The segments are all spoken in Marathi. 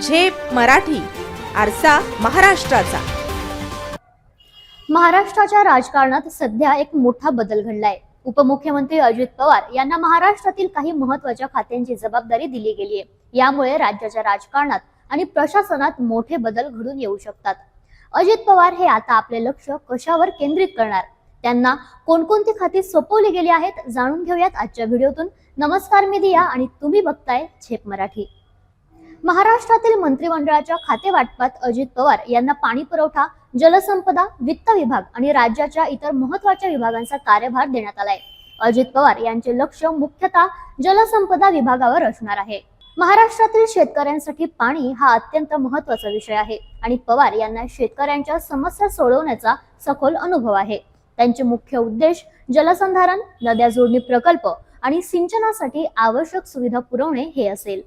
झेप मराठी आरसा महाराष्ट्राचा. महाराष्ट्राच्या राजकारणात सध्या एक मोठा बदल घडलाय. उपमुख्यमंत्री अजित पवार यांना महाराष्ट्रातील काही महत्त्वाच्या खात्यांची जबाबदारी दिली गेली आहे यामुळे राज्याच्या राजकारणात आणि प्रशासनात मोठे बदल घडून येऊ शकतात. अजित पवार हे आता आपले लक्ष कशावर केंद्रित करणार? त्यांना कोणकोणती खाती सोपवली गेली आहेत? जाणून घेऊयात आजच्या व्हिडिओतून. नमस्कार मी दिया आणि तुम्ही बघताय झेप मराठी. महाराष्ट्रातील मंत्रिमंडळाच्या खातेवाटपात अजित पवार यांना पाणी पुरवठा जलसंपदा वित्त विभाग आणि राज्याच्या इतर महत्त्वाच्या विभागांचा कार्यभार देण्यात आलाय. अजित पवार यांचे लक्ष मुख्यतः जलसंपदा विभागावर असणार आहे. महाराष्ट्रातील शेतकऱ्यांसाठी पाणी हा अत्यंत महत्त्वाचा विषय आहे आणि पवार यांना शेतकऱ्यांच्या समस्या सोडवण्याचा सखोल अनुभव आहे. त्यांचे मुख्य उद्देश जलसंधारण नद्या जोडणी प्रकल्प आणि सिंचनासाठी आवश्यक सुविधा पुरवणे हे असेल.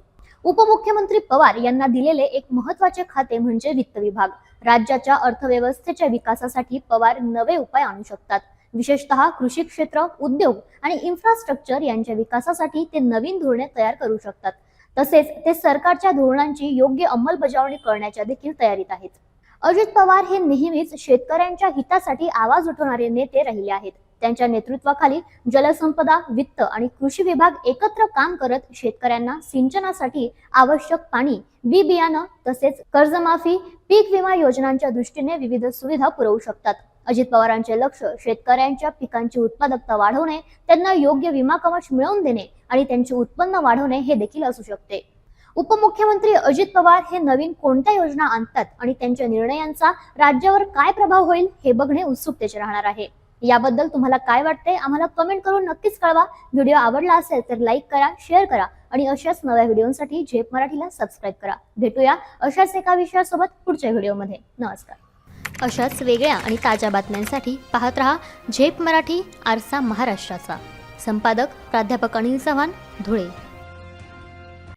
उपमुख्यमंत्री पवार यांना दिलेले एक महत्त्वाचे खाते म्हणजे वित्त विभाग. राज्याच्या अर्थव्यवस्थेच्या विकासासाठी पवार नवे उपाय आणू शकतात. विशेषतः कृषी क्षेत्र उद्योग आणि इन्फ्रास्ट्रक्चर यांच्या विकासासाठी ते नवीन धोरणे तयार करू शकतात. तसेच ते सरकारच्या धोरणांची योग्य अंमलबजावणी करण्याच्या देखील तयारीत आहेत. अजित पवार हे नेहमीच शेतकऱ्यांच्या हितासाठी आवाज उठवणारे नेते राहिले आहेत. त्यांच्या नेतृत्वाखाली जलसंपदा वित्त आणि कृषी विभाग एकत्र काम करत शेतकऱ्यांना सिंचनासाठी आवश्यक पाणी बी बियाणं तसेच कर्जमाफी पीक विमा योजनांच्या दृष्टीने विविध सुविधा पुरवू शकतात. अजित पवारांचे लक्ष शेतकऱ्यांच्या पिकांची उत्पादकता वाढवणे त्यांना योग्य विमा कवच मिळवून देणे आणि त्यांचे उत्पन्न वाढवणे हे देखील असू शकते. उपमुख्यमंत्री अजित पवार हे नवीन कोणत्या योजना आणतात आणि त्यांच्या निर्णयांचा राज्यावर काय प्रभाव होईल हे बघणे उत्सुकतेचे राहणार आहे. याबद्दल तुम्हाला काय वाटते आम्हाला कमेंट करून नक्कीच कळवा. व्हिडिओ आवडला असेल तर लाईक करा शेअर करा आणि अशाच नव्या व्हिडिओसाठी झेप मराठीला सबस्क्राईब करा. भेटूया अशाच एका विषयासोबत पुढच्या व्हिडिओमध्ये नमस्कार. अशाच वेगळ्या आणि ताज्या बातम्यांसाठी पाहत रहा झेप मराठी आरसा महाराष्ट्राचा. संपादक प्राध्यापक अनिल चव्हाण धुळे.